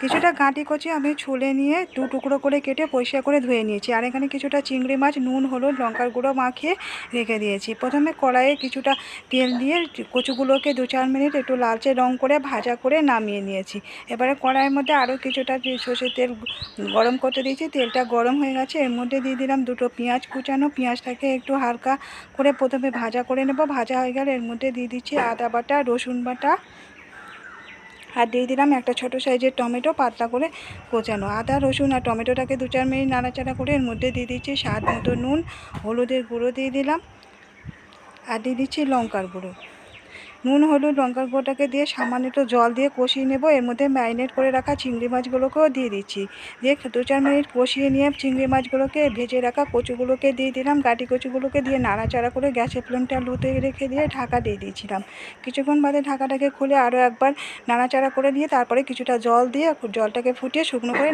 কিছুটা গাঁটি কচি আমি ছুলে নিয়ে দু টুকরো করে কেটে পরিষ্কার করে ধুয়ে নিয়েছি। আর এখানে কিছুটা চিংড়ি মাছ, নুন, হলুদ, লঙ্কার গুঁড়ো মাখিয়ে রেখে দিয়েছি। প্রথমে কড়াইয়ে কিছুটা তেল দিয়ে কচুগুলোকে দু চার মিনিট একটু লালচে রং করে ভাজা করে নামিয়ে নিয়েছি। এবারে কড়াইয়ের মধ্যে আরও কিছুটা সর্ষের তেল গরম করতে দিয়েছি। তেলটা গরম হয়ে গেছে। এর মধ্যে দিয়ে দিলাম দুটো পেঁয়াজ কুচানো। পেঁয়াজটাকে একটু হালকা করে প্রথমে ভাজা করে নেব। ভাজা হয়ে গেলে এর মধ্যে দিয়ে দিচ্ছি আদা বাটা, রসুন বাটা আর দিয়ে দিলাম, একটা ছোট সাইজের টমেটো পাতলা করে কোচানো আদা, রসুন আর টমেটোটাকে দু চার মিনিট নাড়াচাড়া করে এর মধ্যে দিয়ে দিচ্ছি স্বাদ মতো নুন, হলুদের গুঁড়ো দিয়ে দিলাম, আর দিয়ে দিচ্ছি লঙ্কার গুঁড়ো। নুন, হলুদ, লঙ্কার গুঁড়োটাকে দিয়ে সামান্য একটু জল দিয়ে কষিয়ে নেব। এর মধ্যে ম্যারিনেট করে রাখা চিংড়ি মাছগুলোকেও দিয়ে দিচ্ছি। দিয়ে দু চার মিনিট কষিয়ে নিয়ে চিংড়ি মাছগুলোকে ভেজে রাখা কচুগুলোকে দিয়ে দিলাম। গাটি কচুগুলোকে দিয়ে নাড়াচাড়া করে গ্যাসের ফ্লেমটা লুতে রেখে দিয়ে ঢাকা দিয়ে দিয়েছিলাম। কিছুক্ষণ বাদে ঢাকাটাকে খুলে আরও একবার নাড়াচাড়া করে দিয়ে তারপরে কিছুটা জল দিয়ে জলটাকে ফুটিয়ে শুকনো করে